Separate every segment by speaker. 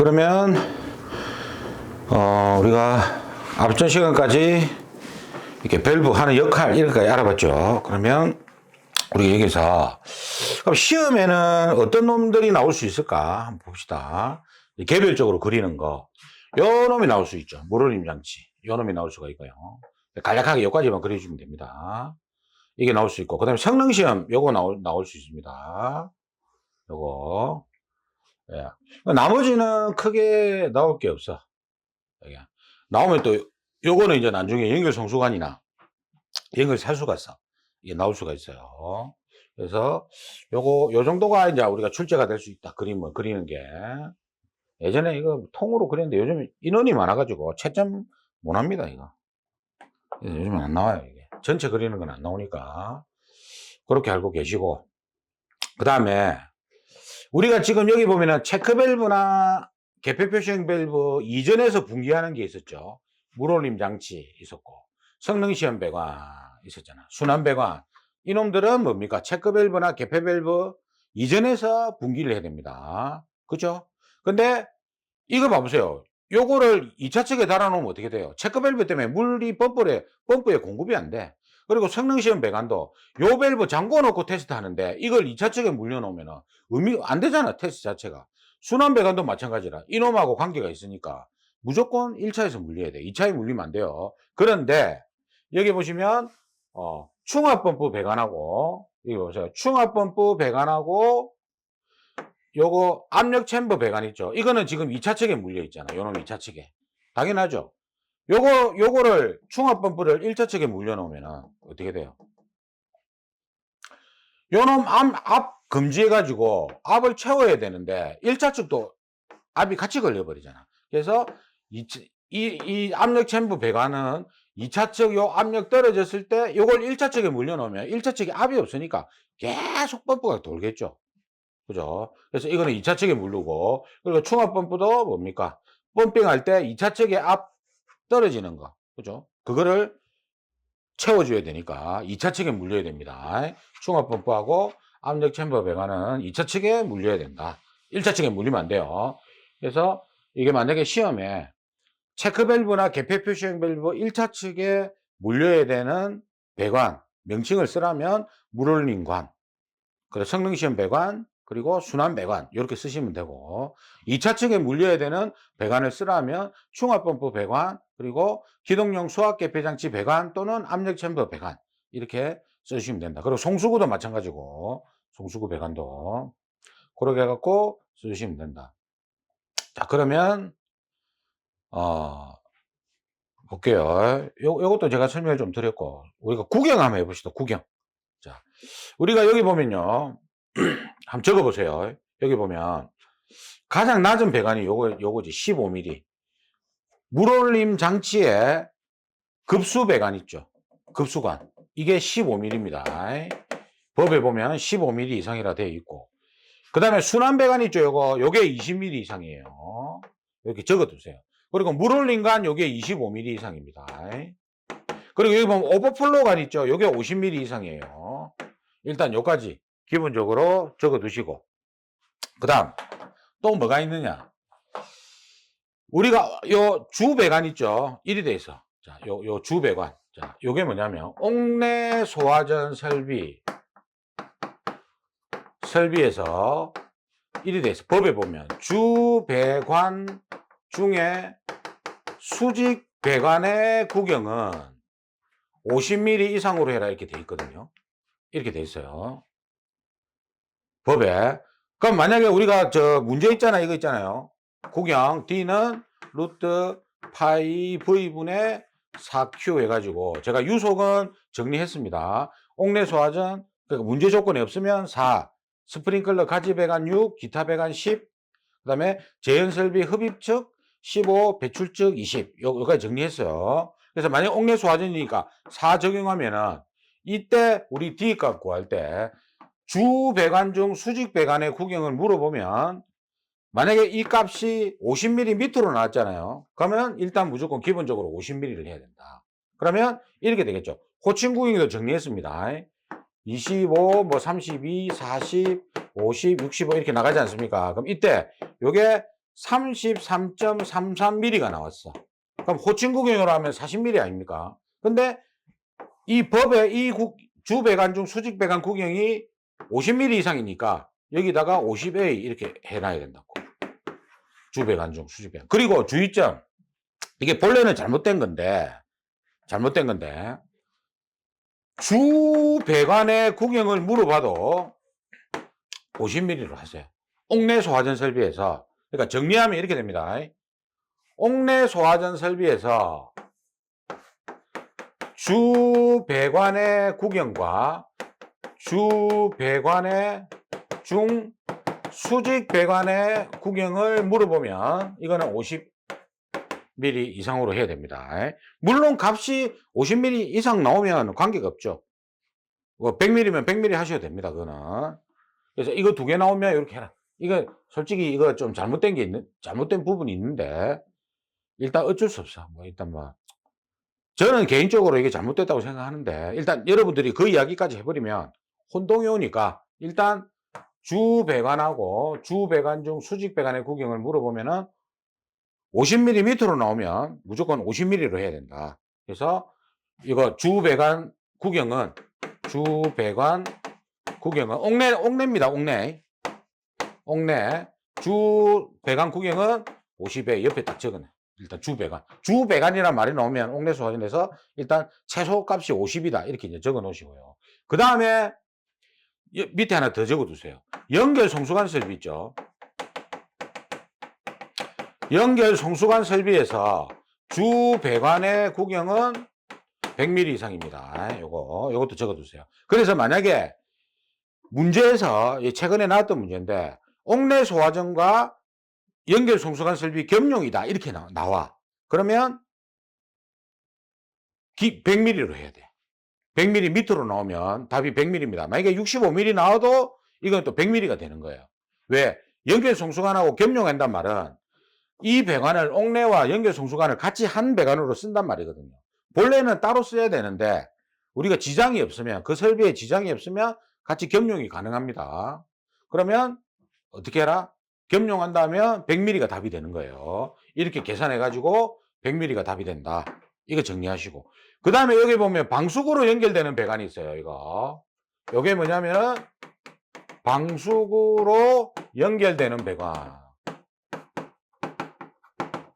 Speaker 1: 그러면 어, 우리가 앞전 시간까지 이렇게 밸브 하는 역할 이렇게까지 알아봤죠. 그러면 우리 여기서 그럼 시험에는 어떤 놈들이 나올 수 있을까 한번 봅시다. 개별적으로 그리는 거. 요 놈이 나올 수 있죠. 물올림 장치. 요 놈이 나올 수가 있고요. 간략하게 여기까지만 그려주면 됩니다. 이게 나올 수 있고, 그 다음에 성능 시험 요거 나올, 나올 수 있습니다. 요거. 예. 나머지는 크게 나올 게 없어. 여기. 나오면 또 요거는 이제 나중에 연결 성수관이나 연결 살수가 있어. 이게 나올 수가 있어요. 그래서 요거 요 정도가 이제 우리가 출제가 될 수 있다. 그림을 그리는 게. 예전에 이거 통으로 그렸는데 요즘 인원이 많아가지고 채점 못 합니다, 이거. 요즘은 안 나와요, 이게. 전체 그리는 건 안 나오니까. 그렇게 알고 계시고. 그 다음에 우리가 지금 여기 보면은 체크 밸브나 개폐 표시형 밸브 이전에서 분기하는 게 있었죠. 물올림 장치 있었고, 성능 시험 배관 있었잖아. 순환 배관. 이놈들은 뭡니까? 체크 밸브나 개폐 밸브 이전에서 분기를 해야 됩니다. 그죠? 근데 이거 봐보세요. 요거를 2차 측에 달아놓으면 어떻게 돼요? 체크 밸브 때문에 물이 펌프에, 펌프에 공급이 안 돼. 그리고 성능 시험 배관도 요 밸브 잠궈 놓고 테스트 하는데 이걸 2차 측에 물려놓으면 의미 안 되잖아. 테스트 자체가. 순환 배관도 마찬가지라. 이놈하고 관계가 있으니까 무조건 1차에서 물려야 돼. 2차에 물리면 안 돼요. 그런데 여기 보시면 어, 충압 펌프 배관하고 여기 보세요. 충압 펌프 배관하고 요거 압력 챔버 배관 있죠. 이거는 지금 2차 측에 물려 있잖아. 요놈 2차 측에. 당연하죠. 요거 요거를 충압 펌프를 1차 측에 물려 놓으면 어떻게 돼요? 요놈 앞, 앞 금지해 가지고 압을 채워야 되는데 1차 측도 압이 같이 걸려 버리잖아. 그래서 이, 이, 이 압력 챔버 배관은 2차 측 요 압력 떨어졌을 때 요걸 1차 측에 물려 놓으면 1차 측에 압이 없으니까 계속 펌프가 돌겠죠. 그죠? 그래서 이거는 2차 측에 물르고, 그리고 충압 펌프도 뭡니까? 펌핑할 때 2차 측에 앞 떨어지는 거. 그죠? 그거를 채워줘야 되니까 2차 측에 물려야 됩니다. 충압 펌프하고 압력 챔버 배관은 2차 측에 물려야 된다. 1차 측에 물리면 안 돼요. 그래서 이게 만약에 시험에 체크 밸브나 개폐 표시형 밸브 1차 측에 물려야 되는 배관, 명칭을 쓰라면 물올림 관, 그래 성능 시험 배관, 그리고 순환 배관 이렇게 쓰시면 되고 2차 측에 물려야 되는 배관을 쓰라면 충압 펌프 배관 그리고 기동용 수압 개폐 장치 배관 또는 압력 챔버 배관 이렇게 쓰시면 된다. 그리고 송수구도 마찬가지고 송수구 배관도 그렇게 해갖고 쓰시면 된다. 자 그러면 어 볼게요. 요 요것도 제가 설명을 좀 드렸고 우리가 구경 한번 해봅시다. 구경. 자 우리가 여기 보면요. 한번 적어보세요. 여기 보면 가장 낮은 배관이 요거 요거지 15mm. 물올림 장치에 급수 배관 있죠. 급수관 이게 15mm입니다. 법에 보면 15mm 이상이라 되어 있고 그 다음에 순환 배관 있죠. 요거 요게 20mm 이상이에요. 이렇게 적어 두세요. 그리고 물올림관 요게 25mm 이상입니다. 그리고 여기 보면 오버플로우관 있죠. 요게 50mm 이상이에요. 일단 요까지 기본적으로 적어 두시고 그 다음 또 뭐가 있느냐 우리가 요 주배관 있죠? 1이 돼 있어. 자, 요, 요 주배관. 자, 요게 뭐냐면 옥내 소화전 설비. 설비에서 1이 돼 있어. 법에 보면 주배관 중에 수직 배관의 구경은 50mm 이상으로 해라 이렇게 돼 있거든요. 이렇게 돼 있어요. 법에. 그럼 만약에 우리가 저 문제 있잖아 이거 있잖아요. 구경 D는 루트 파이 V분의 4Q 해가지고 제가 유속은 정리했습니다. 옥내 소화전 그러니까 문제 조건이 없으면 4 스프링클러 가지 배관 6 기타 배관 10 그 다음에 재현 설비 흡입 측 15 배출 측 20 요, 여기까지 정리했어요. 그래서 만약 옥내 소화전이니까 4 적용하면은 이때 우리 D 값 구할 때 주 배관 중 수직 배관의 구경을 물어보면 만약에 이 값이 50mm 밑으로 나왔잖아요. 그러면 일단 무조건 기본적으로 50mm를 해야 된다. 그러면 이렇게 되겠죠. 호칭 구경도 정리했습니다. 25, 뭐 32, 40, 50, 65 이렇게 나가지 않습니까? 그럼 이때 요게 33.33mm가 나왔어. 그럼 호칭 구경으로 하면 40mm 아닙니까? 근데 이 법의 이 국, 주배관 중 수직 배관 구경이 50mm 이상이니까 여기다가 50A 이렇게 해놔야 된다고. 중 수직 배관. 그리고 주의점. 이게 본래는 잘못된 건데, 잘못된 건데, 주배관의 구경을 물어봐도 50mm로 하세요. 옥내 소화전 설비에서, 그러니까 정리하면 이렇게 됩니다. 옥내 소화전 설비에서 주배관의 구경과 주배관의 중 수직 배관의 구경을 물어보면 이거는 50mm 이상으로 해야 됩니다. 물론 값이 50mm 이상 나오면 관계가 없죠. 100mm면 100mm 하셔도 됩니다. 그거는. 그래서 이거 두 개 나오면 이렇게 해라. 이거 솔직히 이거 좀 잘못된 게 있는 잘못된 부분이 있는데 일단 어쩔 수 없어. 뭐 일단 뭐 저는 개인적으로 이게 잘못됐다고 생각하는데 일단 여러분들이 그 이야기까지 해버리면 혼동이 오니까 일단 주 배관하고 주 배관 중 수직 배관의 구경을 물어보면은 50mm 밑으로 나오면 무조건 50mm로 해야 된다. 그래서 이거 주 배관 구경은 주 배관 구경은 옥내 옥내입니다. 옥내 옥내 주 배관 구경은 50에 옆에 딱 적어놔. 일단 주 배관. 주 배관이란 말이 나오면 옥내 소화전에서 일단 최소 값이 50이다. 이렇게 이제 적어 놓으시고요. 그 다음에 밑에 하나 더 적어 두세요. 연결 송수관 설비 있죠. 연결 송수관 설비에서 주 배관의 구경은 100mm 이상입니다. 요거, 요것도 적어 두세요. 그래서 만약에 문제에서 최근에 나왔던 문제인데 옥내 소화전과 연결 송수관 설비 겸용이다 이렇게 나, 나와 그러면 100mm로 해야 돼 100mm 밑으로 나오면 답이 100mm입니다 만약에 65mm 나와도 이건 또 100mm가 되는 거예요 왜? 연결 송수관하고 겸용한단 말은 이 배관을 옥내와 연결 송수관을 같이 한 배관으로 쓴단 말이거든요 본래는 따로 써야 되는데 우리가 지장이 없으면 그 설비에 지장이 없으면 같이 겸용이 가능합니다 그러면 어떻게 해라? 겸용한다면 100mm가 답이 되는 거예요. 이렇게 계산해 가지고 100mm가 답이 된다. 이거 정리하시고. 그 다음에 여기 보면 방수구로 연결되는 배관이 있어요. 이거. 이게 뭐냐면 방수구로 연결되는 배관.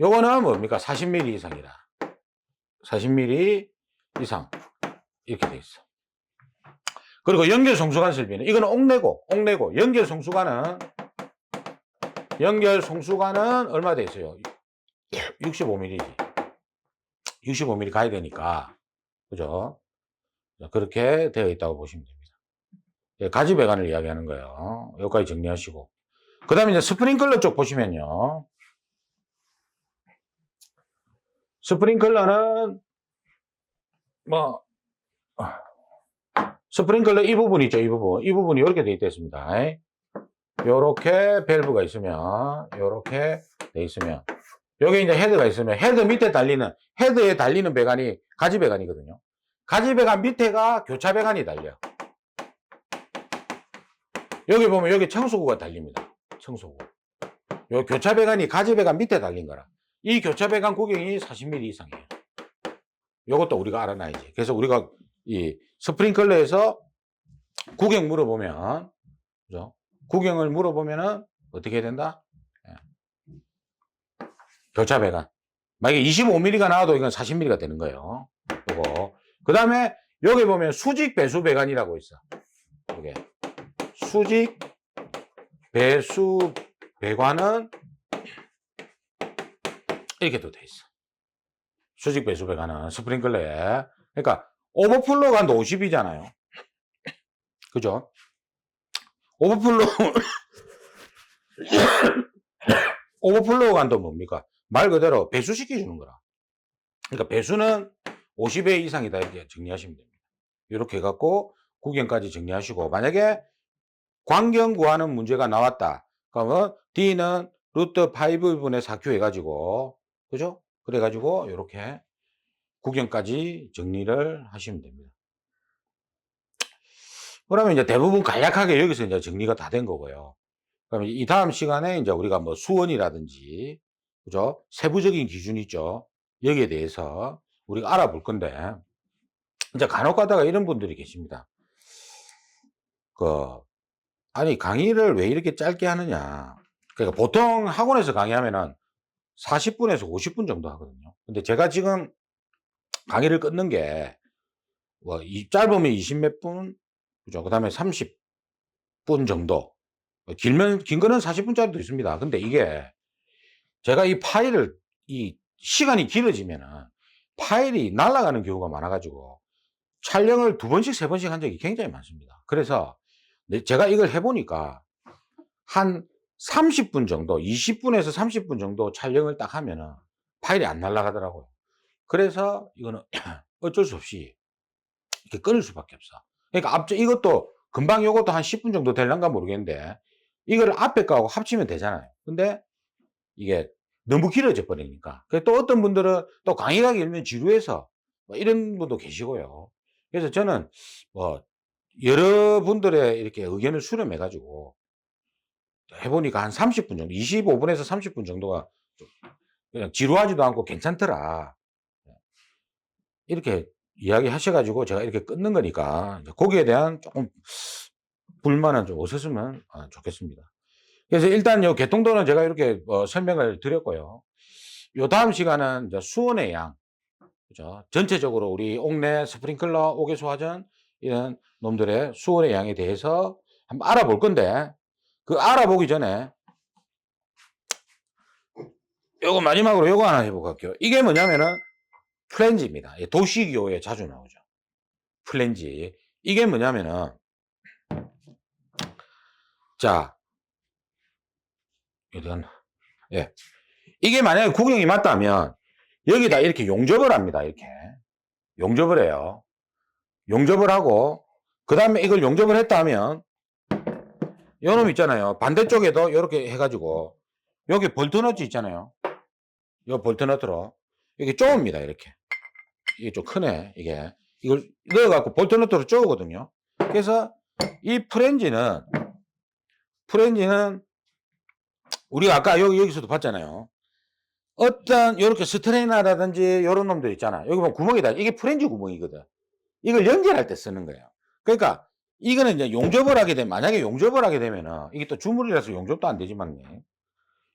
Speaker 1: 요거는 뭡니까? 40mm 이상이라. 40mm 이상. 이렇게 돼 있어. 그리고 연결 송수관 설비는 이거는 옥내고, 옥내고, 연결 송수관은 연결 송수관은 얼마 돼 있어요? 65mm지. 65mm 가야 되니까. 그죠? 그렇게 되어 있다고 보시면 됩니다. 예, 가지 배관을 이야기하는 거예요. 여기까지 정리하시고. 그 다음에 이제 스프링클러 쪽 보시면요. 스프링클러는, 뭐, 스프링클러 이 부분 있죠, 이 부분. 이 부분이 이렇게 되어 있습니다. 요렇게 밸브가 있으면 요렇게 돼 있으면 여기 이제 헤드가 있으면 헤드 밑에 달리는 헤드에 달리는 배관이 가지 배관이거든요. 가지 배관 밑에가 교차 배관이 달려. 여기 보면 여기 청소구가 달립니다. 청소구. 요 교차 배관이 가지 배관 밑에 달린 거라. 이 교차 배관 구경이 40mm 이상이에요. 요것도 우리가 알아놔야지. 그래서 우리가 이 스프링클러에서 구경 물어보면 그죠? 구경을 물어보면은 어떻게 해야 된다? 예. 교차 배관. 만약에 25mm가 나와도 이건 40mm가 되는 거예요. 이거. 그 다음에 여기 보면 수직 배수 배관이라고 있어. 이게 수직 배수 배관은 이렇게도 돼 있어. 수직 배수 배관은 스프링클러에. 그러니까 오버플로 간도 50이잖아요. 그죠? 오버플로우 오버플로우 간도 뭡니까? 말 그대로 배수시켜 주는 거라. 그러니까 배수는 50회 이상이다 이렇게 정리하시면 됩니다. 이렇게 해갖고 구경까지 정리하시고 만약에 광경 구하는 문제가 나왔다. 그러면 D는 루트 5분의 4Q 해가지고 그죠? 그래가지고 이렇게 구경까지 정리를 하시면 됩니다. 그러면 이제 대부분 간략하게 여기서 이제 정리가 다 된 거고요. 그럼 이 다음 시간에 이제 우리가 뭐 수원이라든지, 그죠? 세부적인 기준이 있죠. 여기에 대해서 우리가 알아볼 건데, 이제 간혹 가다가 이런 분들이 계십니다. 그, 아니, 강의를 왜 이렇게 짧게 하느냐. 그러니까 보통 학원에서 강의하면은 40분에서 50분 정도 하거든요. 근데 제가 지금 강의를 끊는 게, 뭐, 이, 짧으면 20 몇 분, 그죠? 그 다음에 30분 정도. 길면, 긴 거는 40분짜리도 있습니다. 근데 이게, 제가 이 파일을, 이 시간이 길어지면은, 파일이 날아가는 경우가 많아가지고, 촬영을 두 번씩, 세 번씩 한 적이 굉장히 많습니다. 그래서, 네, 제가 이걸 해보니까, 한 30분 정도, 20분에서 30분 정도 촬영을 딱 하면은, 파일이 안 날아가더라고요. 그래서, 이거는 어쩔 수 없이, 이렇게 끊을 수밖에 없어. 그러니까 앞쪽 이것도 금방 요것도 한 10분 정도 될란가 모르겠는데 이걸 앞에 거하고 합치면 되잖아요. 근데 이게 너무 길어져 버리니까. 또 어떤 분들은 또 강의가 길면 지루해서 뭐 이런 분도 계시고요. 그래서 저는 뭐 여러분들의 이렇게 의견을 수렴해 가지고 해보니까 한 30분 정도, 25분에서 30분 정도가 좀 그냥 지루하지도 않고 괜찮더라. 이렇게 이야기 하셔가지고 제가 이렇게 끊는 거니까 거기에 대한 조금 불만은 좀 없었으면 아, 좋겠습니다. 그래서 일단 요 개통도는 제가 이렇게 어, 설명을 드렸고요. 요 다음 시간은 이제 수원의 양, 그죠? 전체적으로 우리 옥내 스프링클러, 옥외수 화전 이런 놈들의 수원의 양에 대해서 한번 알아볼 건데 그 알아보기 전에 요거 마지막으로 요거 하나 해보고 갈게요. 이게 뭐냐면은 플랜지입니다. 예, 도시기호에 자주 나오죠. 플랜지. 이게 뭐냐면은, 자, 이런, 예. 이게 만약에 구경이 맞다면, 여기다 이렇게 용접을 합니다. 이렇게. 용접을 해요. 용접을 하고, 그 다음에 이걸 용접을 했다 하면, 요놈 있잖아요. 반대쪽에도 이렇게 해가지고, 여기 볼트너트 있잖아요. 요 볼트너트로. 이게 쪼입니다. 이렇게. 이게 좀 크네, 이게. 이걸 넣어갖고 볼트너트로 쪼거든요. 그래서 이 프렌지는, 프렌지는 우리가 아까 여기, 여기서도 봤잖아요. 어떤, 요렇게 스트레이너라든지 요런 놈들 있잖아. 여기 보면 구멍이다. 이게 프렌지 구멍이거든. 이걸 연결할 때 쓰는 거예요. 그러니까 이거는 이제 용접을 하게 되면, 만약에 용접을 하게 되면은, 이게 또 주물이라서 용접도 안 되지만,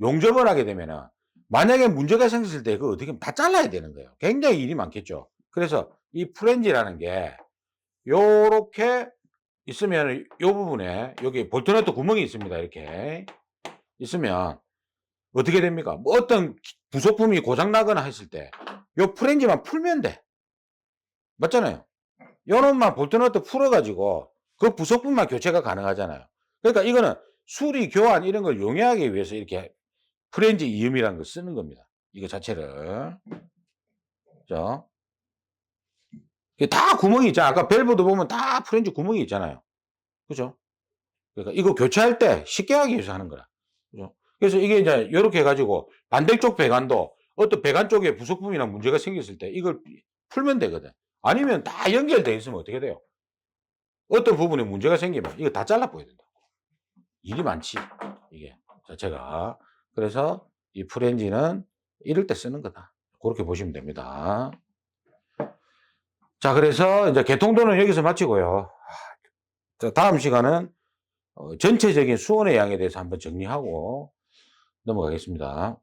Speaker 1: 용접을 하게 되면은, 만약에 문제가 생겼을 때 그거 어떻게 다 잘라야 되는 거예요. 굉장히 일이 많겠죠. 그래서 이 프렌지라는 게 요렇게 있으면 요 부분에 여기 볼트너트 구멍이 있습니다. 이렇게 있으면 어떻게 됩니까? 뭐 어떤 부속품이 고장 나거나 했을 때 요 프렌지만 풀면 돼. 맞잖아요. 요놈만 볼트너트 풀어가지고 그 부속품만 교체가 가능하잖아요. 그러니까 이거는 수리, 교환 이런 걸 용이하기 위해서 이렇게 프렌지 이음이라는 걸 쓰는 겁니다. 이거 자체를. 그죠? 다 구멍이 있잖아. 아까 밸브도 보면 다 프렌지 구멍이 있잖아요. 그죠? 그러니까 이거 교체할 때 쉽게 하기 위해서 하는 거라. 그래서 이게 이제 이렇게 해가지고 반대쪽 배관도 어떤 배관 쪽에 부속품이나 문제가 생겼을 때 이걸 풀면 되거든. 아니면 다 연결되어 있으면 어떻게 돼요? 어떤 부분에 문제가 생기면 이거 다 잘라버려야 된다. 일이 많지. 이게 자체가. 그래서 이 프렌지는 이럴 때 쓰는 거다. 그렇게 보시면 됩니다. 자, 그래서 이제 개통도는 여기서 마치고요. 자, 다음 시간은 어, 전체적인 수온의 양에 대해서 한번 정리하고 넘어가겠습니다.